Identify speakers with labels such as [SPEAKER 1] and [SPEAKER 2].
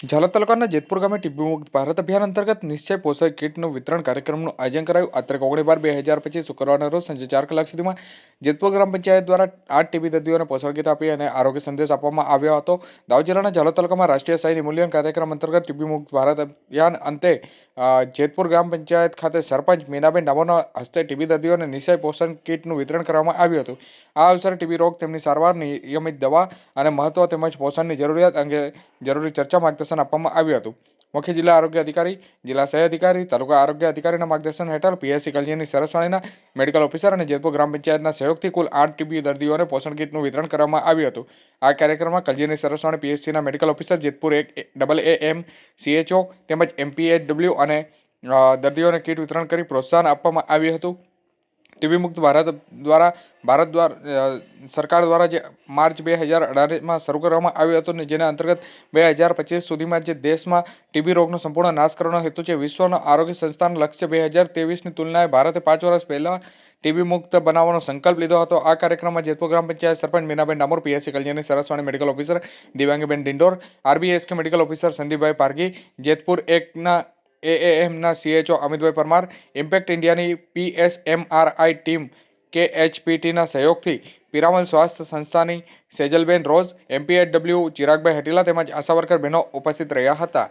[SPEAKER 1] ઝાલોદ તાલુકાના જેતપુર ગામે ટીબી મુક્ત ભારત અભિયાન અંતર્ગત નિશ્ચય પોષક કીટનું વિતરણ કાર્યક્રમનું આયોજન કરાયું. આ તારીખ ઓગણીસ બાર બે હજાર પચીસ શુક્રવારના રોજ સાંજે ચાર કલાક સુધીમાં જેતપુર ગ્રામ પંચાયત દ્વારા આઠ ટીબી દર્દીઓને પોષણ કીટ આપી અને આરોગ્ય સંદેશ આપવામાં આવ્યો હતો. દાહોદ જિલ્લાના ઝાલોદ તાલુકામાં રાષ્ટ્રીય સ્થાયી નિમૂલ્યન કાર્યક્રમ અંતર્ગત ટીબી મુક્ત ભારત અભિયાન અંતે જેતપુર ગ્રામ પંચાયત ખાતે સરપંચ મીનાબેન ડામોના હસ્તે ટીબી દર્દીઓને નિશ્ચય પોષણ કીટનું વિતરણ કરવામાં આવ્યું હતું. આ અવસરે ટીબી રોગ તેમની સારવાર, નિયમિત દવા અને મહત્વ તેમજ પોષણની જરૂરિયાત અંગે જરૂરી ચર્ચા માર્ગદર્શન આપવામાં આવ્યું હતું. મુખ્ય જિલ્લા આરોગ્ય અધિકારી, જિલ્લા સહ અધિકારી, તાલુકા આરોગ્ય અધિકારીના માર્ગદર્શન હેઠળ પીએસસી કલ્યાણની સરસવાણીના મેડિકલ ઓફિસર અને જેતપુર ગ્રામ પંચાયતના સહયોગથી કુલ આઠ ટીબી દર્દીઓને પોષણ કીટનું વિતરણ કરવામાં આવ્યું હતું. આ કાર્યક્રમમાં કલ્યાણની સરસવાણી પીએસસીના મેડિકલ ઓફિસર, જેતપુર એક, ડબલ એ, એમ સીએચઓ તેમજ એમપીએચડબલ્યુ અને દર્દીઓને કીટ વિતરણ કરી પ્રોત્સાહન આપવામાં આવ્યું હતું. ટીબી મુક્ત ભારત દ્વારા ભારત દ્વારા સરકાર દ્વારા જે માર્ચ બે હજાર અઢારમાં શરૂ કરવામાં આવ્યું હતું ને જેના અંતર્ગત બે હજાર પચીસ સુધીમાં જે દેશમાં ટીબી રોગનો સંપૂર્ણ નાશ કરવાનો હેતુ છે, વિશ્વનો આરોગ્ય સંસ્થાન લક્ષ્ય બે હજાર તેવીસની તુલનાએ ભારતે પાંચ વર્ષ પહેલાં ટીબી મુક્ત બનાવવાનો સંકલ્પ લીધો હતો. આ કાર્યક્રમમાં જેતપુર ગ્રામ panchayat sarpanch Minaben Damor, PSC Kalyani Sarasvani medical officer Divyangiben Dindor, RBSK medical officer Sandipbhai Pargi Jetpur એકના એએએમના સીએચઓ અમિતભાઈ પરમાર ઇમ્પેક્ટ ઇન્ડિયાની પીએસએમઆરઆઈ ટીમ કે એચપીટીના સહયોગથી પિરામલ સ્વાસ્થ્ય સંસ્થાની સેજલબેન રોઝ એમપીએચડબલ્યુ ચિરાગભાઈ હટીલા તેમજ આશાવર્કર બહેનો ઉપસ્થિત રહ્યા હતા.